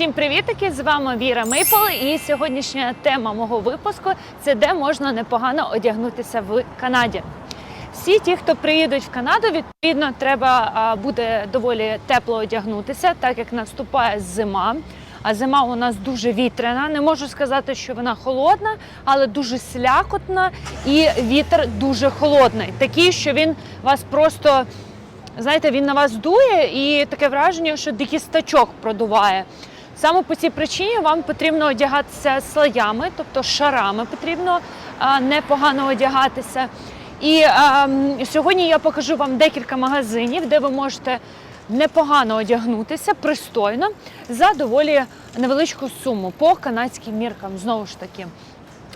Всім привітики! З вами Віра Мейпл. І сьогоднішня тема мого випуску це де можна непогано одягнутися в Канаді. Всі ті, хто приїдуть в Канаду, відповідно, треба буде доволі тепло одягнутися, так як наступає зима. А зима у нас дуже вітряна. Не можу сказати, що вона холодна, але дуже слякотна, і вітер дуже холодний. Такий, що він вас просто знаєте, він на вас дує, і таке враження, що дикістачок продуває. Саме по цій причині вам потрібно одягатися слоями, тобто шарами потрібно непогано одягатися. І м, сьогодні я покажу вам декілька магазинів, де ви можете непогано одягнутися, пристойно, за доволі невеличку суму по канадським міркам. Знову ж таки.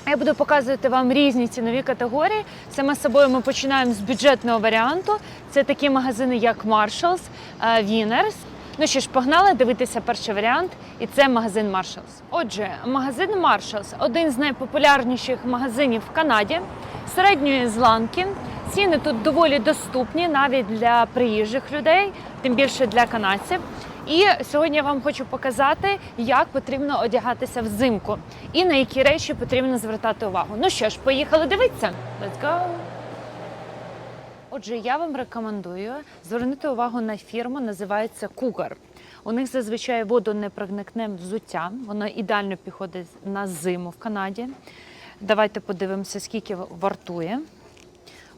Я буду показувати вам різні цінові категорії. Саме собою ми починаємо з бюджетного варіанту. Це такі магазини, як Marshalls, е, Winners. Ну що ж, погнали дивитися перший варіант, і це магазин Marshalls. Отже, магазин Marshalls – один з найпопулярніших магазинів в Канаді, середньої зланки. Ціни тут доволі доступні навіть для приїжджих людей, тим більше для канадців. І сьогодні я вам хочу показати, як потрібно одягатися взимку і на які речі потрібно звертати увагу. Ну що ж, поїхали дивитися. Let's go! Отже, я вам рекомендую звернути увагу на фірму, називається Cougar. У них зазвичай водонепроникне взуття, воно ідеально підходить на зиму в Канаді. Давайте подивимося, скільки вартує.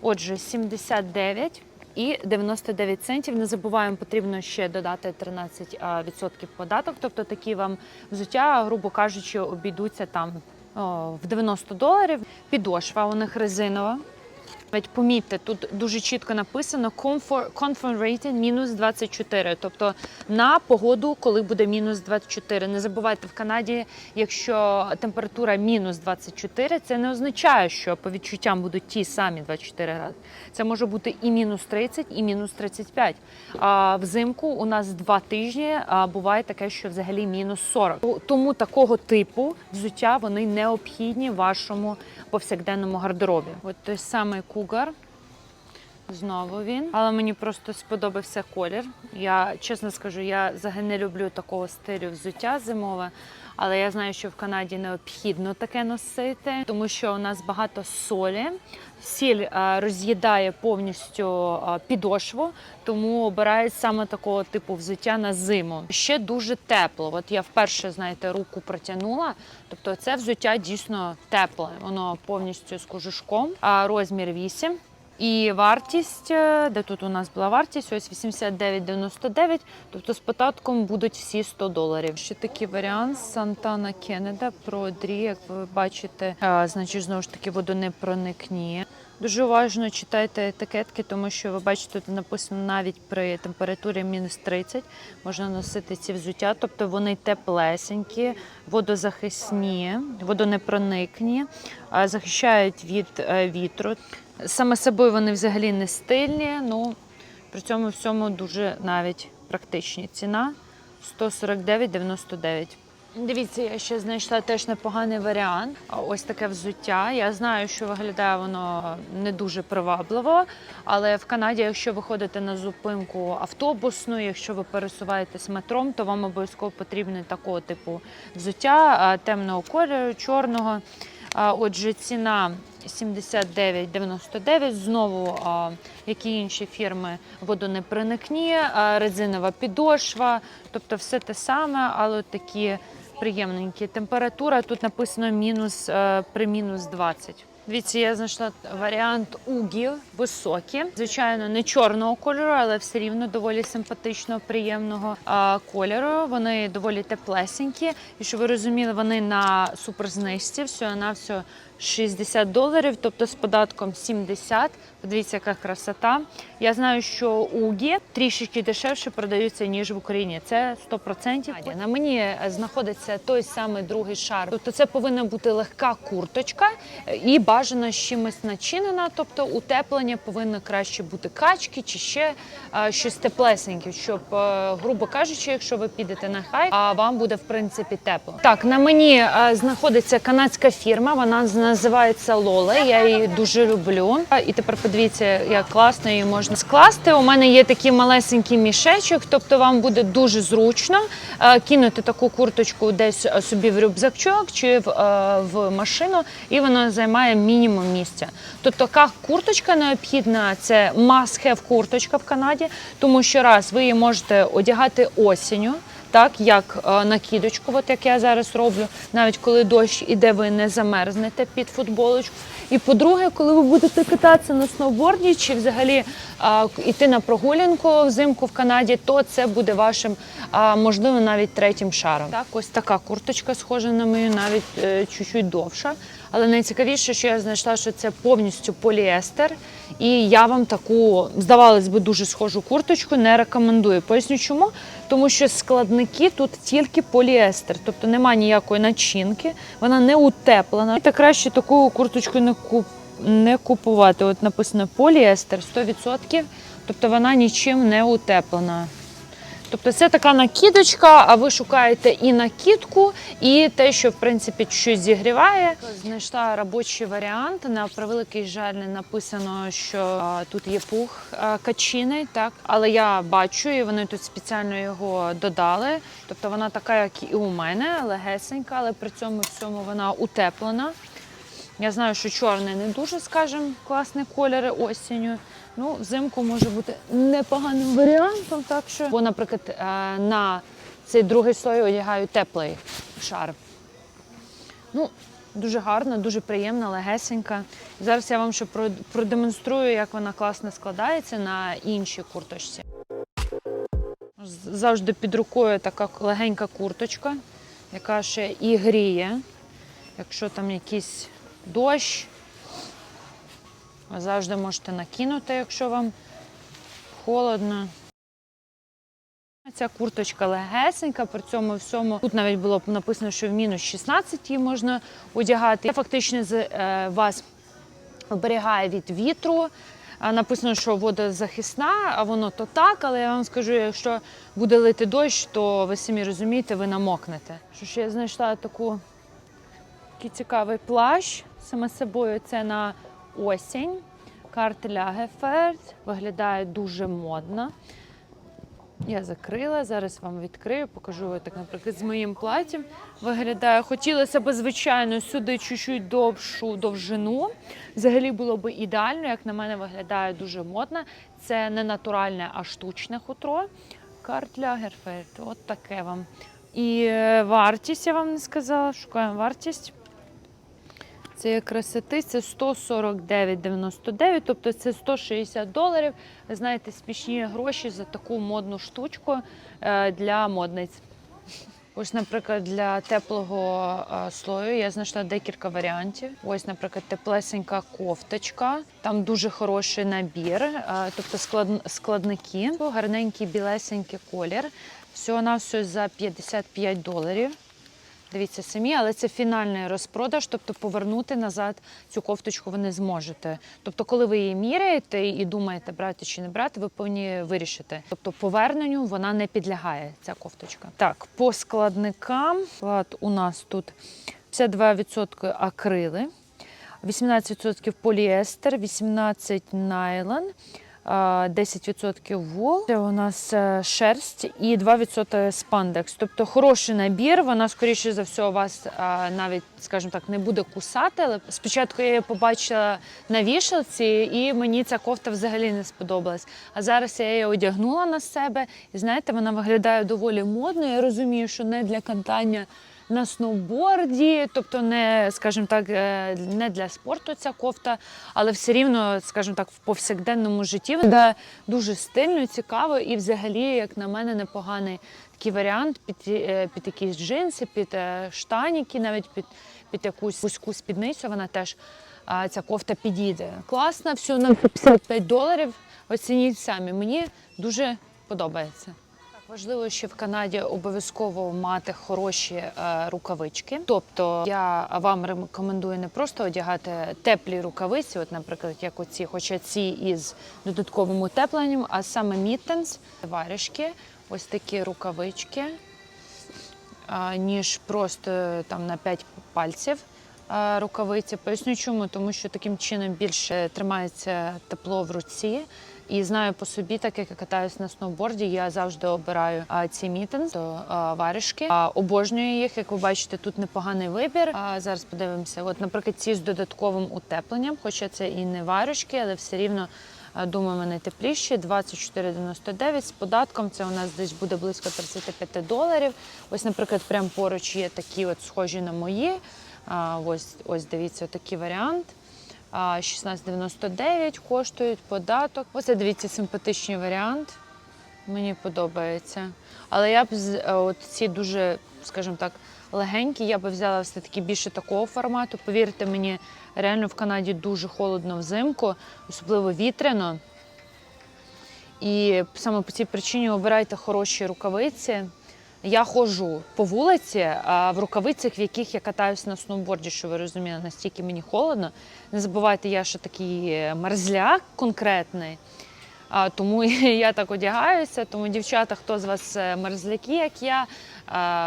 Отже, 79 і 99 центів. Не забуваємо, потрібно ще додати 13% податок. Тобто такі вам взуття, грубо кажучи, обійдуться там о, в 90 доларів. Підошва у них резинова. Навіть помітьте, тут дуже чітко написано comfort, rating мінус 24, тобто на погоду, коли буде мінус 24. Не забувайте, в Канаді, якщо температура мінус 24, це не означає, що по відчуттям будуть ті самі 24 градуси. Це може бути і мінус 30, і мінус 35. А взимку у нас два тижні буває таке, що взагалі мінус 40. Тому такого типу взуття вони необхідні вашому повсякденному гардеробі. От той самий кугар. Знову він. Але мені просто сподобався колір. Я чесно скажу, я взагалі не люблю такого стилю взуття зимове. Але я знаю, що в Канаді необхідно таке носити, тому що у нас багато солі. Сіль е, роз'їдає повністю е, підошву, тому обирають саме такого типу взуття на зиму. Ще дуже тепло. От я вперше, знаєте, руку протягнула. Тобто це взуття дійсно тепле. Воно повністю з кожушком, а розмір 8. І вартість, е, де тут у нас була вартість, ось 89,99, тобто з податком будуть всі 100 доларів. Ще такий варіант Сантана Кеннеда про дрі, як ви бачите, а, значить знову ж таки водонепроникні. Дуже уважно читайте етикетки, тому що ви бачите, тут написано навіть при температурі мінус 30 можна носити ці взуття, тобто вони теплесенькі, водозахисні, водонепроникні, захищають від е, вітру. Саме собою вони взагалі не стильні, ну при цьому всьому дуже навіть практичні. Ціна 149,99. Дивіться, я ще знайшла теж непоганий варіант. Ось таке взуття. Я знаю, що виглядає воно не дуже привабливо, але в Канаді, якщо ви ходите на зупинку автобусну, якщо ви пересуваєтесь метром, то вам обов'язково потрібне такого типу взуття темного кольору, чорного. Отже, ціна 79,99. Знову, як і інші фірми, водонепроникні, резинова підошва, тобто все те саме, але такі приємненькі. Температура тут написано мінус е, при мінус 20. Дивіться, я знайшла варіант угів високі. Звичайно, не чорного кольору, але все рівно доволі симпатичного, приємного а, кольору. Вони доволі теплесенькі. І що ви розуміли, вони на суперзнижці, все на все 60 доларів, тобто з податком 70. Подивіться, яка красота. Я знаю, що у угі трішечки дешевше продаються, ніж в Україні. Це 100%. На мені е, знаходиться той самий другий шар. Тобто це повинна бути легка курточка е, і бажано з чимось начинена. Тобто утеплення повинно краще бути качки чи ще е, щось теплесеньке, щоб, грубо кажучи, якщо ви підете на хайк, а вам буде в принципі тепло. Так, на мені знаходиться канадська фірма. Вона називається Лола. Я її дуже люблю. І тепер подивіться, як класно її можна скласти. У мене є такий малесенький мішечок, тобто вам буде дуже зручно е, кинути таку курточку десь е, собі в рюкзачок чи в, е, машину, і вона займає мінімум місця. Тобто така курточка необхідна це must-have курточка в Канаді, тому що раз ви її можете одягати осінню. Так, як е, накидочку, от як я зараз роблю, навіть коли дощ іде, ви не замерзнете під футболочку. І по-друге, коли ви будете кататися на сноуборді чи взагалі е, йти на прогулянку взимку в Канаді, то це буде вашим, е, можливо, навіть третім шаром. Так, ось така курточка схожа на мою, навіть е, чуть-чуть довша. Але найцікавіше, що я знайшла, що це повністю поліестер. І я вам таку, здавалось би, дуже схожу курточку не рекомендую. Поясню чому. Тому що складники тут тільки поліестер, тобто немає ніякої начинки, вона не утеплена. Та краще таку курточку не куп не купувати. От написано поліестер 100%, тобто вона нічим не утеплена. Тобто це така накидочка, а ви шукаєте і накидку, і те, що в принципі щось зігріває. Знайшла робочий варіант. На превеликий жаль не написано, що а, тут є пух а, качини, так але я бачу, і вони тут спеціально його додали. Тобто вона така, як і у мене, легесенька, але при цьому всьому вона утеплена. Я знаю, що чорний не дуже, скажімо, класний кольори осінню. Ну, взимку може бути непоганим варіантом. Так що, бо, наприклад, е, на цей другий слой одягаю теплий шар. Ну, дуже гарна, дуже приємна, легесенька. Зараз я вам ще продемонструю, як вона класно складається на іншій курточці. Завжди під рукою така легенька курточка, яка ще і гріє. Якщо там якийсь дощ, ви завжди можете накинути, якщо вам холодно. Ця курточка легесенька, при цьому всьому тут навіть було написано, що в мінус 16 її можна одягати. Це фактично е, вас оберігає від вітру. Написано, що водозахисна, а воно то так, але я вам скажу, якщо буде лити дощ, то ви самі розумієте, ви намокнете. Що ж я знайшла таку такий цікавий плащ. Саме собою це на осінь. Карт Лягеферд. Виглядає дуже модно. Я закрила, зараз вам відкрию, покажу так, наприклад, з моїм платтям виглядає. Хотілося б, звичайно, сюди чуть-чуть довшу довжину. Взагалі було б ідеально, як на мене виглядає дуже модно. Це не натуральне, а штучне хутро. Карт Лягерфельд, от таке вам. І е, вартість я вам не сказала. Шукаємо вартість. Цієї красоти це 149,99, тобто це 160 доларів. Ви знаєте, смішні гроші за таку модну штучку е, для модниць. Ось, наприклад, для теплого е, слою я знайшла декілька варіантів. Ось, наприклад, теплесенька кофточка. Там дуже хороший набір, е, тобто склад- складники, гарненький білесенький колір. Всього на все за 55 доларів. Дивіться самі, але це фінальний розпродаж, тобто повернути назад цю кофточку ви не зможете. Тобто, коли ви її міряєте і думаєте, брати чи не брати, ви повинні вирішити. Тобто, поверненню вона не підлягає, ця кофточка. Так, по складникам склад у нас тут 52% акрили, 18% поліестер, 18% найлон. А, 10% вол, це у нас е, шерсть і 2% спандекс. Тобто хороший набір. Вона, скоріше за все, вас навіть, скажімо так, не буде кусати. Але спочатку я її побачила на вішалці, і мені ця кофта взагалі не сподобалась. А зараз я її одягнула на себе, і знаєте, вона виглядає доволі модно. Я розумію, що не для катання на сноуборді, тобто не, скажімо так, е, не для спорту ця кофта, але все рівно, скажімо так, в повсякденному житті виглядає дуже стильно, цікаво і взагалі, як на мене, непоганий такий варіант під, е, під якісь джинси, під е, штаніки, навіть під, під якусь вузьку спідницю. Вона теж ця кофта підійде. Класна, всього на 55 доларів. Оцініть самі. Мені дуже подобається. Важливо, що в Канаді обов'язково мати хороші е, рукавички. Тобто я вам рекомендую не просто одягати теплі рукавиці, от, наприклад, як оці, хоча ці із додатковим утепленням, а саме міттенс, варішки, ось такі рукавички, а, ніж просто там на 5 пальців. е, рукавиці. Поясню чому, тому що таким чином більше тримається тепло в руці. І знаю по собі, так як я катаюсь на сноуборді, я завжди обираю а, ці мітинг до а, варежки. А, обожнюю їх, як ви бачите, тут непоганий вибір. А зараз подивимося. От, наприклад, ці з додатковим утепленням, хоча це і не варежки, але все рівно. Думаю, вони тепліші. 24,99 з податком. Це у нас десь буде близько 35 доларів. Ось, наприклад, прямо поруч є такі, от схожі на мої. Ось, ось дивіться, такий варіант. А, 16,99 коштують податок. Оце дивіться симпатичний варіант. Мені подобається. Але я б е, от ці дуже, скажімо так, легенькі, я б взяла все таки більше такого формату. Повірте мені, реально в Канаді дуже холодно взимку, особливо вітряно. І саме по цій причині обирайте хороші рукавиці. Я ходжу по вулиці а в рукавицях, в яких я катаюсь на сноуборді, що ви розуміли, настільки мені холодно. Не забувайте, я ще такий мерзляк конкретний. А, тому я так одягаюся. Тому, дівчата, хто з вас е, мерзляки, як я,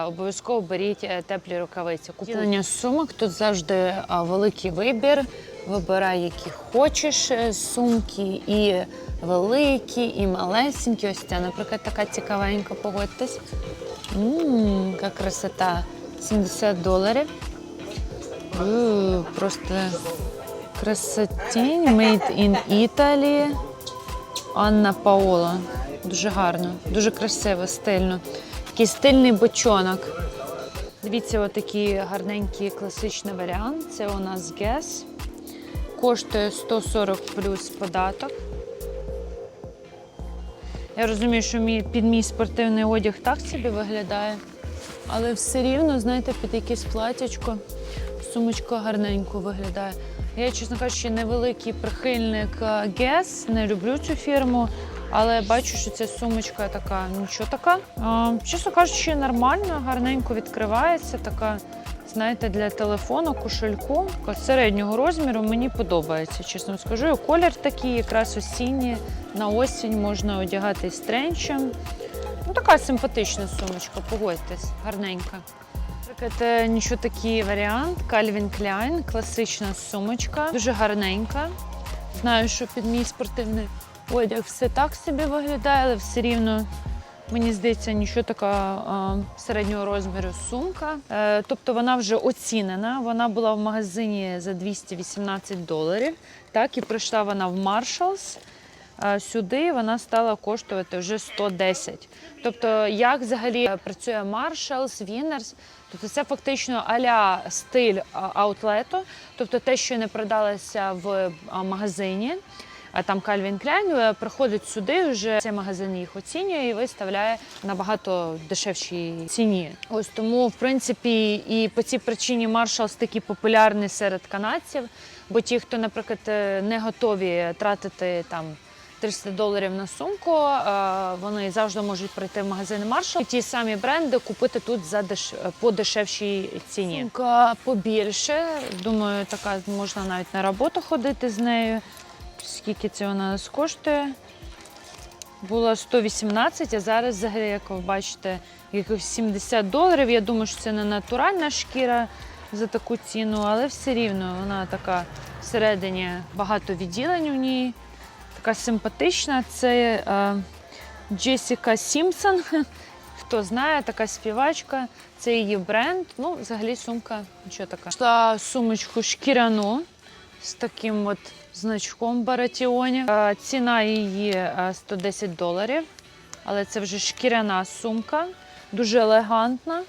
обов'язково беріть е, теплі рукавиці. Купування сумок тут завжди великий вибір. Вибирай, які хочеш е, сумки, і великі, і малесенькі. Ось ця, наприклад, така цікавенька, погодьтесь. Ммм, яка красота. 70 доларів. Просто красотінь. Made in Italy. Анна Паоло. Дуже гарно, дуже красиво, стильно. Такий стильний бочонок. Дивіться, отакий гарненький класичний варіант. Це у нас Guess. Коштує 140 плюс податок. Я розумію, що мій, під мій спортивний одяг так собі виглядає, але все рівно, знаєте, під якесь платячко, сумочка гарненько виглядає. Я, чесно кажучи, невеликий прихильник Guess, не люблю цю фірму, але бачу, що ця сумочка така, нічого така. Чесно кажучи, нормально, гарненько відкривається. Така, знаєте, для телефону, кошельку середнього розміру. Мені подобається, чесно скажу. Колір такий, якраз осінній, на осінь можна одягати з тренчем. Ну, така симпатична сумочка, погодьтесь, гарненька. Наприклад, е, нічого такий варіант. Calvin Klein, класична сумочка, дуже гарненька. Знаю, що під мій спортивний одяг все так собі виглядає, але все рівно. Мені здається, нічого така середнього розміру сумка. Е, тобто вона вже оцінена. Вона була в магазині за 218 доларів. Так, і прийшла вона в Marshalls. Сюди вона стала коштувати вже 110. Тобто, як взагалі е, працює Marshalls, Winners, тобто це фактично аля стиль аутлету, тобто те, що не продалося в магазині. Там Calvin Klein е, приходить сюди, вже цей магазин їх оцінює і виставляє набагато дешевшій ціні. Ось тому, в принципі, і по цій причині Marshalls такий популярний серед канадців. Бо ті, хто, наприклад, е, не готові тратити там 300 доларів на сумку, е, вони завжди можуть прийти в магазин і ті самі бренди купити тут за деш... по дешевшій ціні. Сумка побільше. Думаю, така можна навіть на роботу ходити з нею. Скільки це у нас коштує? Було 118, а зараз, взагалі, як ви бачите, якихось 70 доларів. Я думаю, що це не натуральна шкіра за таку ціну, але все рівно вона така всередині багато відділень у ній. Така симпатична. Це е, Джесіка Сімпсон. Хто знає, така співачка, це її бренд. Ну, взагалі сумка нічого така. Шла сумочку шкіряну з таким от значком Баратіоні. Е, Ціна її е, 110 доларів, але це вже шкіряна сумка, дуже елегантна.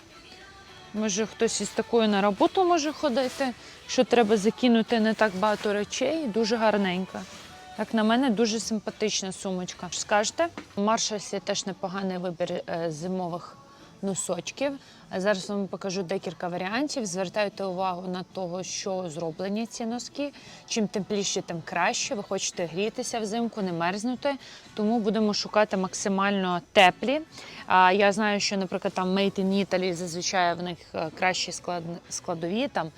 Може, хтось із такою на роботу може ходити, що треба закинути не так багато речей, дуже гарненька. Як на мене, дуже симпатична сумочка. Скажете, у Маршалсі теж непоганий вибір е, зимових носочків. Зараз вам покажу декілька варіантів. Звертайте увагу на того, що зроблені ці носки. Чим тепліше, тим краще. Ви хочете грітися взимку, не мерзнути. Тому будемо шукати максимально теплі. Я знаю, що, наприклад, там Made in Italy зазвичай в них е, кращі склад... складові там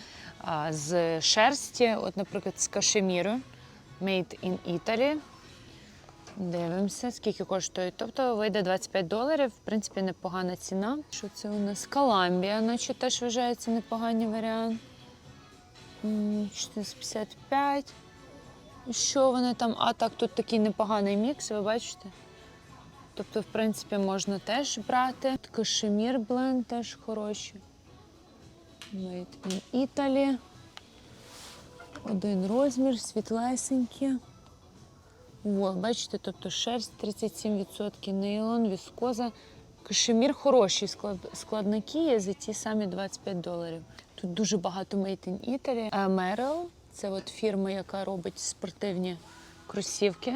з шерсті, от, наприклад, з кашеміру. Made in Italy. Дивимося, скільки коштує. Тобто вийде 25 доларів. В принципі, непогана ціна. Що це у нас? Коламбія, наче теж вважається непоганий варіант. М, 455. Що вони там? А так, тут такий непоганий мікс, ви бачите? Тобто, в принципі, можна теж брати. Кашемір бленд теж хороші. Made in Italy. Один розмір, світлесенькі. О, бачите, тобто шерсть 37%, нейлон, віскоза. Кашемір склад- складники є за ті самі 25 доларів. Тут дуже багато Made in Italy. А Merrell – це от фірма, яка робить спортивні кросівки.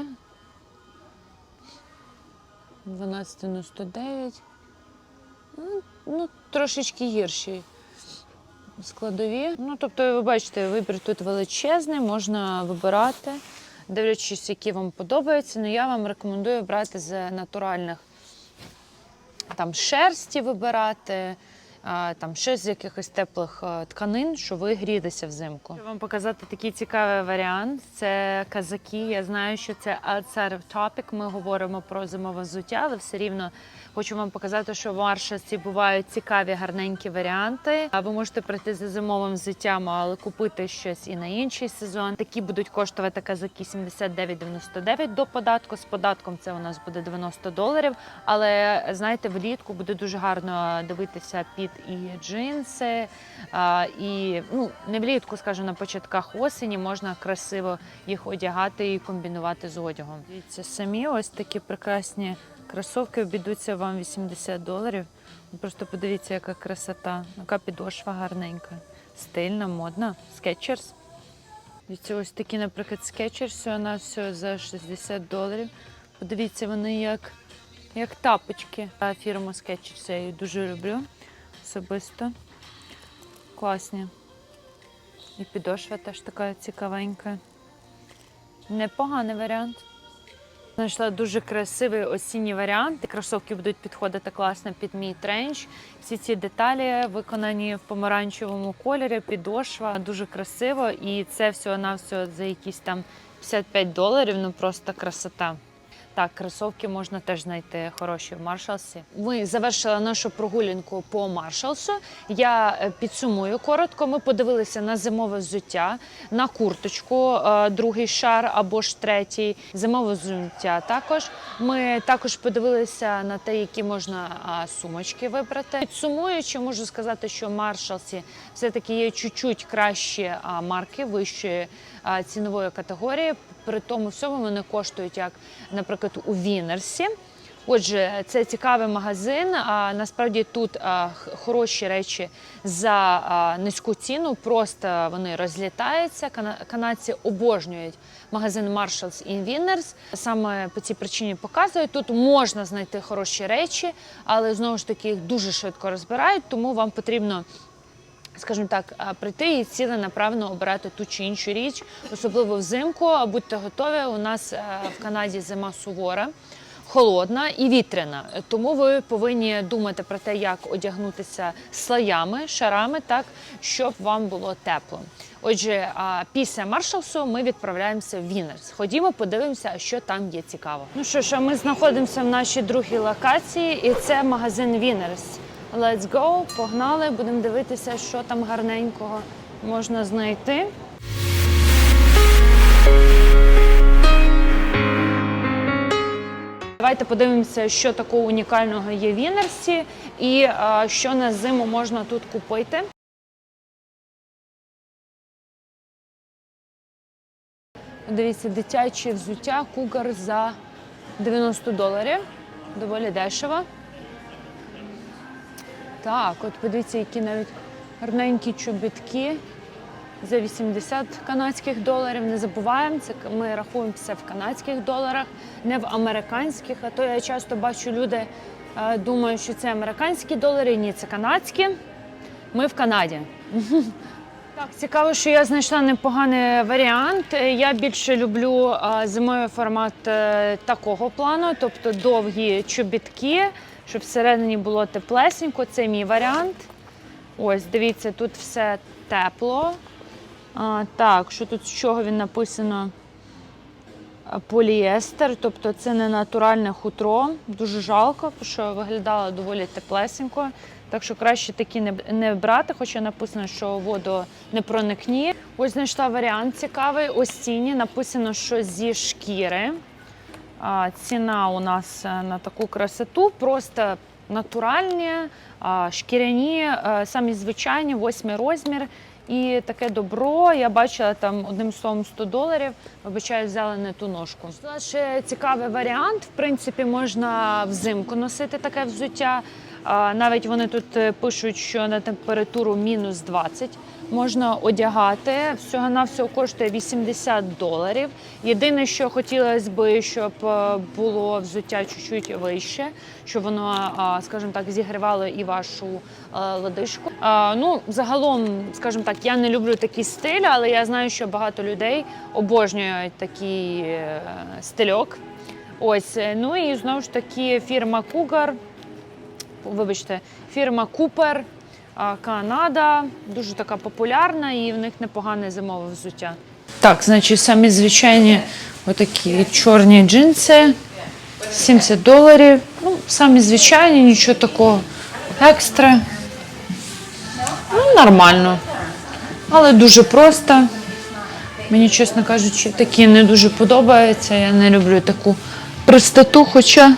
12,99. Ну, ну, трошечки гірші складові. Ну, тобто, ви бачите, вибір тут величезний, можна вибирати, дивлячись, які вам подобаються. Ну, я вам рекомендую брати з натуральних там шерсті вибирати. Там ще з якихось теплих е, тканин, що ви грієтеся взимку. Хочу вам показати такий цікавий варіант. Це казаки. Я знаю, що це outside of topic. Ми говоримо про зимове взуття, але все рівно хочу вам показати, що в Маршалці бувають цікаві гарненькі варіанти. А ви можете прийти за зимовим взуттям, але купити щось і на інший сезон. Такі будуть коштувати казаки 79,99 до податку. З податком це у нас буде 90 доларів. Але знаєте, влітку буде дуже гарно дивитися під і джинси, і ну не влітку, скажімо, на початках осені можна красиво їх одягати і комбінувати з одягом. Дивіться, самі ось такі прекрасні кросовки обійдуться вам 80 доларів. Просто подивіться, яка красота, яка підошва гарненька, стильна, модна. Дивіться, ось такі, наприклад, Skechers, на все за 60 доларів. Подивіться, вони як, як тапочки. А Фірму Skechers я її дуже люблю особисто. Класні. І підошва теж така цікавенька. Непоганий варіант. Знайшла дуже красивий осінній варіант. Кросовки будуть підходити класно під мій тренч. Всі ці деталі виконані в помаранчевому кольорі, підошва дуже красиво. І це всього навсього за якісь там 55 доларів. Ну просто красота. Так, кросовки можна теж знайти хороші в Маршалсі. Ми завершили нашу прогулянку по Маршалсу. Я е, підсумую коротко. Ми подивилися на зимове взуття, на курточку, е, другий шар або ж третій, зимове взуття також. Ми також подивилися на те, які можна сумочки вибрати. Підсумуючи, можу сказати, що Маршалсі все-таки є чуть-чуть кращі марки вищої цінової категорії. При тому всьому вони коштують як, наприклад, у Вінерсі. Отже, це цікавий магазин. А насправді тут а, хороші речі за а, низьку ціну. Просто вони розлітаються. Кана- Канадці обожнюють магазин Marshalls і Winners. Саме по цій причині показую. Тут можна знайти хороші речі, але знову ж таки їх дуже швидко розбирають, тому вам потрібно скажімо так, прийти і ціленаправно обирати ту чи іншу річ, особливо взимку. Будьте готові. У нас е, в Канаді зима сувора. Холодна і вітряна, тому ви повинні думати про те, як одягнутися слоями, шарами, так щоб вам було тепло. Отже, після Маршалсу ми відправляємося в Вінерс. Ходімо, подивимося, що там є цікаво. Ну що ж, ми знаходимося в нашій другій локації, і це магазин Вінерс. Let's go, погнали, будемо дивитися, що там гарненького можна знайти. Давайте подивимося, що такого унікального є в Вінерсі і е, що на зиму можна тут купити. Дивіться, дитяче взуття кугар за 90 доларів. Доволі дешево. Так, от подивіться, які навіть гарненькі чобітки за 80 канадських доларів. Не забуваємо, це ми рахуємося в канадських доларах, не в американських. А то я часто бачу люди е, думають, що це американські долари. Ні, це канадські. Ми в Канаді. Так, цікаво, що я знайшла непоганий варіант. Е, Я більше люблю а, зимовий формат е, такого плану, тобто довгі чобітки, щоб всередині було теплесенько. Це мій варіант. Ось, дивіться, тут все тепло. А, так, що тут з чого він написано? Поліестер, тобто це не натуральне хутро. Дуже жалко, що виглядало доволі теплесенько. Так що краще такі не, не брати, хоча написано, що воду не проникні. Ось знайшла варіант цікавий. Ось ціні написано, що зі шкіри. Ціна у нас е, на таку красоту просто натуральні, шкіряні, е, самі звичайні, восьмий розмір. І таке добро. Я бачила там одним словом 100 доларів. Вибачаю, взяла не ту ножку. Це ще цікавий варіант. В принципі, можна взимку носити таке взуття. Навіть вони тут е, пишуть, що на температуру мінус 20 можна одягати. Всього на всього коштує 80 доларів. Єдине, що хотілося б, щоб е, було взуття чуть-чуть вище, щоб воно, а, скажімо так, зігрівало і вашу е, лодишку. Ну, загалом, скажімо так, я не люблю такі стилі, але я знаю, що багато людей обожнюють такий е, стильок. Ось, е, ну і знову ж таки фірма Cougar вибачте, фірма Купер, Канада, дуже така популярна і в них непогане зимове взуття. Так, значить, самі звичайні отакі чорні джинси, 70 доларів. Ну, самі звичайні, нічого такого екстра. Ну, нормально. Але дуже просто. Мені, чесно кажучи, такі не дуже подобаються. Я не люблю таку простоту, хоча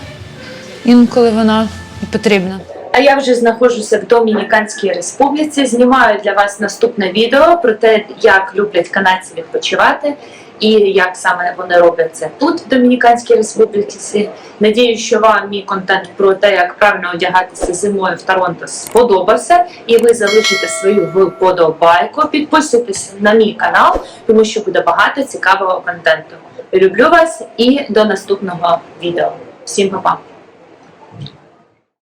інколи вона і потрібна. А я вже знаходжуся в Домініканській Республіці. Знімаю для вас наступне відео про те, як люблять канадці відпочивати і як саме вони роблять це тут, в Домініканській Республіці. Надіюсь, що вам мій контент про те, як правильно одягатися зимою в Торонто сподобався, і ви залишите свою вподобайку. Підписуйтесь на мій канал, тому що буде багато цікавого контенту. Люблю вас і до наступного відео. Всім па-па!